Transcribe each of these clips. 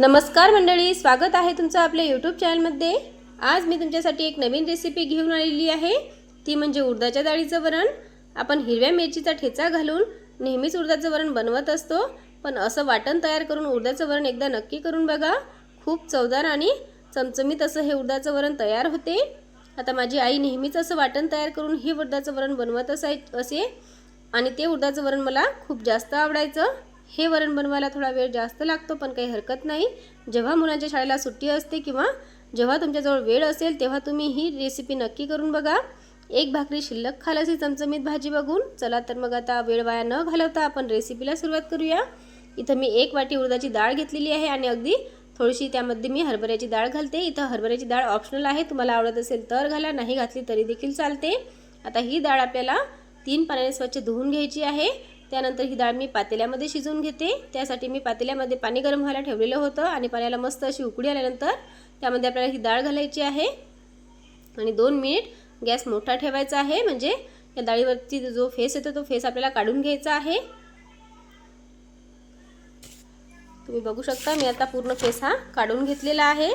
नमस्कार मंडळी स्वागत आहे तुमचं आपल्या यूट्यूब चॅनलमध्ये आज मी तुमच्यासाठी एक नवीन रेसिपी घेऊन आलेली आहे. ती म्हणजे उडदाच्या डाळीचं वरण. आपण हिरव्या मिरचीचा ठेचा घालून नेहमीच उडदाचं वरण बनवत असतो. पण असं वाटण तयार करून उडदाचं वरण एकदा नक्की करून बघा. खूप चवदार आणि चमचमीत असं हे उडदाचं वरण तयार होते. आता माझी आई नेहमीच असं वाटण तयार करून हे उडदाचं वरण बनवत असाय असे. आणि ते उडदाचं वरण मला खूप जास्त आवडायचं. हे वरण बनवायला थोडा वेळ जास्त लागतो पण काही हरकत नाही. जेव्हा मुलांच्या शाळेला सुट्टी असते किंवा जेव्हा तुमच्याजवळ वेळ असेल तेव्हा तुम्ही ही रेसिपी नक्की करून बघा. एक भाकरी शिल्लक खाल चमचमीत भाजी बघून. चला तर मग आता वेळ वाया न घालवता आपण रेसिपीला सुरुवात करूया. इथं मी एक वाटी उडदाची डाळ घेतलेली आहे आणि अगदी थोडीशी त्यामध्ये मी हरभऱ्याची डाळ घालते. इथं हरभऱ्याची डाळ ऑप्शनल आहे. तुम्हाला आवडत असेल तर घाला नाही घातली तरी देखील चालते. आता ही डाळ आपल्याला तीन पाण्याने स्वच्छ धुवून घ्यायची आहे. त्यानंतर ही डाळ मी पातेल्यामध्ये शिजवून घेते. त्यासाठी मी पातेल्यामध्ये पाणी गरम व्हायला ठेवलेलं होतं आणि पाण्याला मस्त अशी उकडी आल्यानंतर त्यामध्ये आपल्याला ही डाळ घालायची आहे. आणि दोन मिनिट गॅस मोठा ठेवायचा आहे. म्हणजे या डाळीवरती जो फेस येतो तो फेस आपल्याला काढून घ्यायचा आहे. तुम्ही बघू शकता मी आता पूर्ण फेस हा काढून घेतलेला आहे.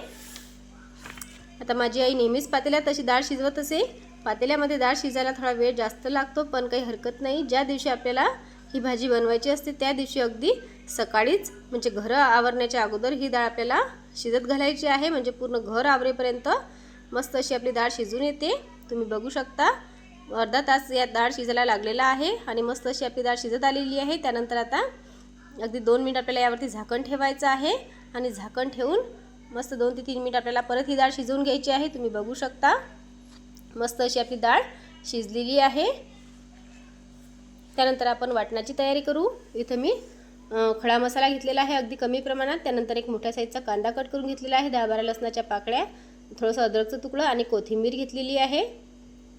आता माझी आई नेहमीच पातेल्यात तशी डाळ शिजवत असे. पातेल्यामध्ये डाळ शिजायला थोडा वेळ जास्त लागतो पण काही हरकत नाही. ज्या दिवशी आपल्याला ही भाजी बनवायची असते त्या दिवशी अगदी सकाळीच म्हणजे घरं आवरण्याच्या अगोदर ही डाळ आपल्याला शिजत घालायची आहे. म्हणजे पूर्ण घर आवरेपर्यंत मस्त अशी आपली डाळ शिजून येते. तुम्ही बघू शकता अर्धा तास या डाळ शिजायला लागलेला आहे आणि मस्त अशी आपली डाळ शिजत आलेली आहे. त्यानंतर आता अगदी दोन मिनिट आपल्याला यावरती झाकण ठेवायचं आहे आणि झाकण ठेवून मस्त दोन ते तीन मिनिट आपल्याला परत ही डाळ शिजवून घ्यायची आहे. तुम्ही बघू शकता मस्त अशी आपली डाळ शिजलेली आहे. त्यानंतर आपण वाटणाची तयारी करू. इथं मी खडा मसाला घेतलेला आहे अगदी कमी प्रमाणात. त्यानंतर एक मोठ्या साईजचा कांदा कट करून घेतलेला आहे. दहा बारा लसणाच्या पाकळ्या थोडंसं अद्रकचं तुकडं आणि कोथिंबीर घेतलेली आहे.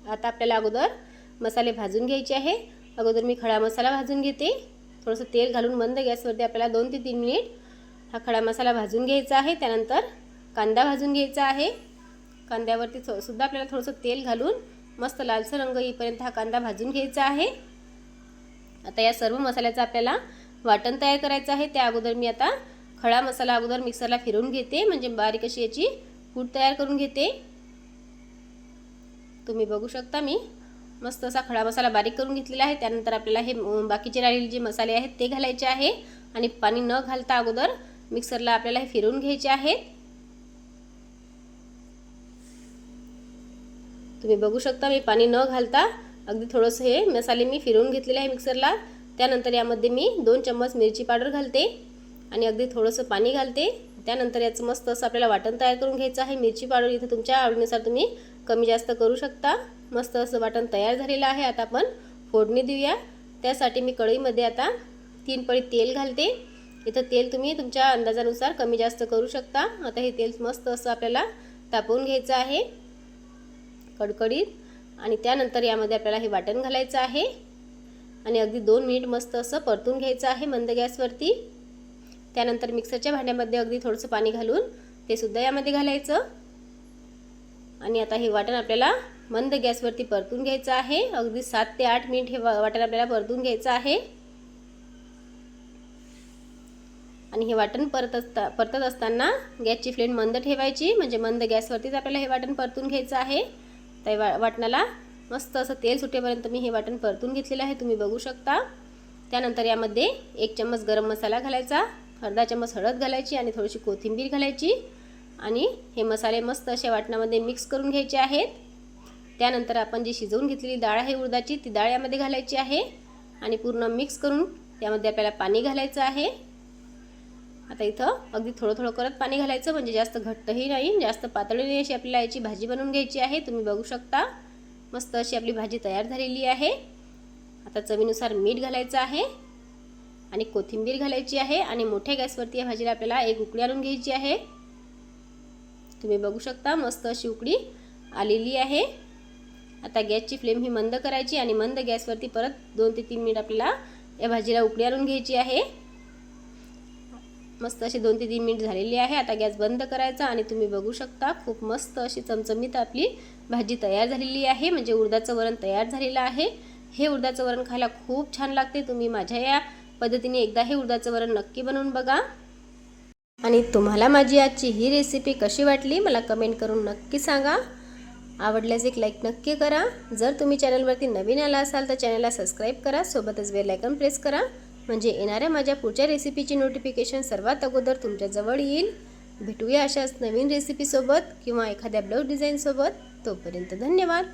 आता आपल्याला अगोदर मसाले भाजून घ्यायचे आहे. अगोदर मी खडा मसाला भाजून घेते. थोडंसं तेल घालून मंद गॅसवरती आपल्याला दोन ते तीन मिनिट हा खडा मसाला भाजून घ्यायचा आहे. त्यानंतर कांदा भाजून घ्यायचा आहे. कांद्यावरती सुद्धा आपल्याला थोडंसं तेल घालून मस्त लालसर रंग येईपर्यंत हा कांदा भाजून घ्यायचा आहे. आता या सर्व मसाल्याचं आपल्याला वाटण तयार करायचं आहे. त्या अगोदर मी आता खडा मसाला अगोदर मिक्सरला फिरून घेते. म्हणजे बारीक अशी याची कूट तयार करून घेते. तुम्ही बघू शकता मी मस्त असा खडा मसाला बारीक करून घेतलेला आहे. त्यानंतर आपल्याला हे बाकीचे राहिलेले जे मसाले आहेत ते घालायचे आहे. आणि पाणी न घालता अगोदर मिक्सरला आपल्याला हे फिरवून घ्यायचे आहेत. तुम्ही बघू शकता मी पाणी न घालता अगदी थोडंसं हे मसाले मी फिरवून घेतलेले आहे मिक्सरला त्यानंतर यामध्ये मी दोन चम्मच मिरची पावडर घालते आणि अगदी थोडंसं पाणी घालते. त्यानंतर याचं मस्त असं आपल्याला वाटण तयार करून घ्यायचं आहे. मिरची पावडर इथं तुमच्या आवडीनुसार तुम्ही कमी जास्त करू शकता. मस्त असं वाटण तयार झालेलं आहे. आता आपण फोडणी देऊया. त्यासाठी मी कढईमध्ये आता तीन पळी तेल घालते. इथं तेल तुम्ही तुमच्या अंदाजानुसार कमी जास्त करू शकता. आता हे तेल मस्त असं आपल्याला तापवून घ्यायचं आहे. कडकडीत आणि त्यानंतर यामध्ये आपल्याला हे वाटण घालायचं आहे. आणि अगदी दोन मिनिट मस्त असं परतून घ्यायचं आहे मंद गॅसवरती. त्यानंतर मिक्सरच्या भांड्यामध्ये अगदी थोडंसं पाणी घालून ते सुद्धा यामध्ये घालायचं. आणि आता हे वाटण आपल्याला मंद गॅसवरती परतून घ्यायचं आहे. अगदी सात ते आठ मिनिट हे वाटण आपल्याला परतून घ्यायचं आहे. आणि हे वाटण परत असता परतत असताना गॅसची फ्लेम मंद ठेवायची. म्हणजे मंद गॅसवरतीच आपल्याला हे वाटण परतून घ्यायचं आहे. त्या वा वाटणाला मस्त असं तेल सुटेपर्यंत मी हे वाटण परतून घेतलेलं आहे तुम्ही बघू शकता. त्यानंतर यामध्ये एक चम्मच गरम मसाला घालायचा अर्धा चम्मच हळद घालायची आणि थोडीशी कोथिंबीर घालायची. आणि हे मसाले मस्त अशा वाटणामध्ये मिक्स करून घ्यायचे आहेत. त्यानंतर आपण जी शिजवून घेतलेली डाळ आहे उडदाची ती डाळ यामध्ये घालायची आहे. आणि पूर्ण मिक्स करून त्यामध्ये आपल्याला पाणी घालायचं आहे. आता इथं अगदी थोडं थोडं करत पाणी घालायचं म्हणजे जास्त घट्टही नाही जास्त पातळी नाही अशी आपल्याला याची भाजी बनवून घ्यायची आहे. तुम्ही बघू शकता. मस्त अशी आपली भाजी तयार झालेली आहे. आता चवीनुसार मीठ घालायचं आहे आणि कोथिंबीर घालायची आहे आणि मोठ्या गॅसवरती या भाजीला आपल्याला एक उकडी आणून घ्यायची आहे. तुम्ही बघू शकता मस्त अशी उकडी आलेली आहे. आता गॅसची फ्लेम ही मंद करायची आणि मंद गॅसवरती परत दोन ते तीन मिनिट आपल्याला या भाजीला उकडी आणून घ्यायची आहे. मस्त अशी दोन ते तीन मिनिट झालेली आहे. आता गॅस बंद करायचा आणि तुम्ही बघू शकता खूप मस्त अशी चमचमीत आपली भाजी तयार झालेली आहे. म्हणजे उडदाचं वरण तयार झालेलं आहे. हे उडदाचं वरण खायला खूप छान लागते. तुम्ही माझ्या या पद्धतीने एकदा हे उडदाचं वरण नक्की बनवून बघा. आणि तुम्हाला माझी आजची ही रेसिपी कशी वाटली मला कमेंट करून नक्की सांगा. आवडल्यास एक लाईक नक्की करा. जर तुम्ही चॅनलवरती नवीन आला असाल तर चॅनलला सबस्क्राईब करा. सोबतच बेल आयकॉन प्रेस करा. म्हणजे येणाऱ्या माझ्या पुढच्या रेसिपीची नोटिफिकेशन सर्वात अगोदर तुमच्याजवळ येईल. भेटूया अशाच नवीन रेसिपीसोबत किंवा एखाद्या ब्लाऊज डिझाईनसोबत तोपर्यंत धन्यवाद.